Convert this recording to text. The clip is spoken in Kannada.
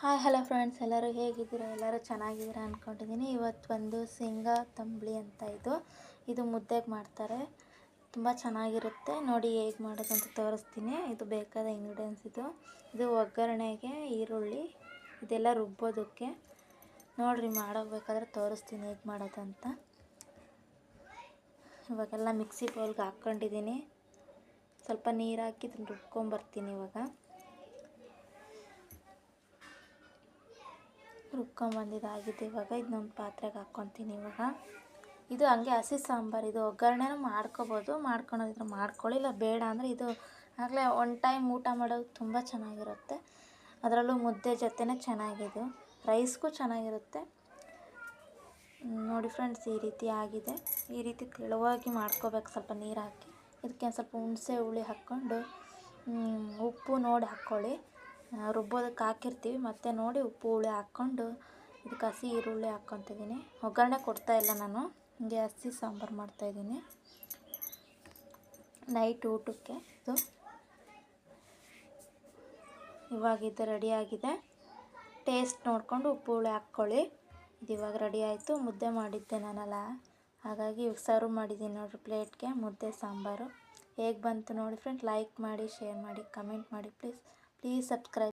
ಹಾಯ್ ಹಲೋ ಫ್ರೆಂಡ್ಸ್ ಎಲ್ಲರೂ ಹೇಗಿದ್ದೀರಾ? ಎಲ್ಲರೂ ಚೆನ್ನಾಗಿದ್ದೀರಾ ಅಂದ್ಕೊಂಡಿದ್ದೀನಿ ಇವತ್ತು ಒಂದು ಶೇಂಗಾ ತಂಬಳಿ ಅಂತ ಇದು. ಇದು ಮುದ್ದೆಗೆ ಮಾಡ್ತಾರೆ. ತುಂಬ ಚೆನ್ನಾಗಿರುತ್ತೆ. ನೋಡಿ ಹೇಗೆ ಮಾಡೋದು ಅಂತ ತೋರಿಸ್ತೀನಿ. ಇದು ಬೇಕಾದ ಇಂಗ್ರೀಡಿಯೆಂಟ್ಸ್ ಇದು. ಇದು ಒಗ್ಗರಣೆಗೆ ಈರುಳ್ಳಿ. ಇದೆಲ್ಲ ರುಬ್ಬೋದಕ್ಕೆ. ನೋಡಿರಿ ಮಾಡೋಗ್ಬೇಕಾದ್ರೆ ತೋರಿಸ್ತೀನಿ ಹೇಗೆ ಮಾಡೋದಂತ ಇವಾಗೆಲ್ಲ ಮಿಕ್ಸಿ ಬೌಲ್ಗೆ ಹಾಕ್ಕೊಂಡಿದ್ದೀನಿ. ಸ್ವಲ್ಪ ನೀರು ಹಾಕಿ ಇದನ್ನು ರುಬ್ಕೊಂಬರ್ತೀನಿ ಇವಾಗ. ರುಬ್ಕೊಂಬಂದಿದ್ದಾಗಿದೆ ಇವಾಗ ಇದನ್ನೊಂದು ಪಾತ್ರೆಗೆ ಹಾಕ್ಕೊತೀನಿ ಇವಾಗ. ಇದು ಹಂಗೆ ಹಸಿ ಸಾಂಬಾರು, ಇದು ಒಗ್ಗರಣೆನೂ ಮಾಡ್ಕೋಬೋದು ಮಾಡ್ಕೊಳೋದಿದ್ರೆ ಮಾಡ್ಕೊಳ್ಳಿ. ಇಲ್ಲ ಬೇಡ ಅಂದರೆ ಇದು ಆಗಲೇ ಒನ್ ಟೈಮ್ ಊಟ ಮಾಡೋದು ತುಂಬ ಚೆನ್ನಾಗಿರುತ್ತೆ. ಅದರಲ್ಲೂ ಮುದ್ದೆ ಜೊತೆನೇ ಚೆನ್ನಾಗಿದೆ ರೈಸ್ಗೂ ಚೆನ್ನಾಗಿರುತ್ತೆ. ನೋಡಿ ಫ್ರೆಂಡ್ಸ್, ಈ ರೀತಿ ಆಗಿದೆ. ಈ ರೀತಿ ತೆಳುವಾಗಿ ಮಾಡ್ಕೋಬೇಕು, ಸ್ವಲ್ಪ ನೀರು ಹಾಕಿ. ಇದಕ್ಕೆ ಸ್ವಲ್ಪ ಹುಣಸೆ ಹುಳಿ ಹಾಕ್ಕೊಂಡು ಉಪ್ಪು ನೋಡಿ ಹಾಕ್ಕೊಳ್ಳಿ. ರುಬ್ಬೋದಕ್ಕೆ ಹಾಕಿರ್ತೀವಿ. ಮತ್ತು ನೋಡಿ ಉಪ್ಪು ಹುಳಿ ಹಾಕ್ಕೊಂಡು ಇದಕ್ಕೆ ಹಸಿ ಈರುಳ್ಳಿ ಹಾಕ್ಕೊತಿದ್ದೀನಿ. ಒಗ್ಗರಣೆ ಕೊಡ್ತಾಯಿಲ್ಲ ನಾನು. ಹಿಂಗೆ ಹಸಿ ಸಾಂಬಾರು ಮಾಡ್ತಾಯಿದ್ದೀನಿ ನೈಟ್ ಊಟಕ್ಕೆ ಇದು. ಇವಾಗ ಇದು ರೆಡಿಯಾಗಿದೆ ಟೇಸ್ಟ್ ನೋಡಿಕೊಂಡು ಉಪ್ಪು ಹುಳಿ ಹಾಕ್ಕೊಳ್ಳಿ. ಇದು ಇವಾಗ ರೆಡಿ ಆಯಿತು. ಮುದ್ದೆ ಮಾಡಿದ್ದೆ ನಾನಲ್ಲ. ಹಾಗಾಗಿ ಇವಾಗ ಸರ್ವ್ ಮಾಡಿದ್ದೀನಿ ನೋಡಿರಿ ಪ್ಲೇಟ್ಗೆ ಮುದ್ದೆ, ಸಾಂಬಾರು. ಹೇಗೆ ಬಂತು ನೋಡಿ ಫ್ರೆಂಡ್ ಲೈಕ್ ಮಾಡಿ ಶೇರ್ ಮಾಡಿ ಕಮೆಂಟ್ ಮಾಡಿ ಪ್ಲೀಸ್ ಪ್ಲೀಸ್ ಸಬ್ಸ್ಕ್ರೈಬ್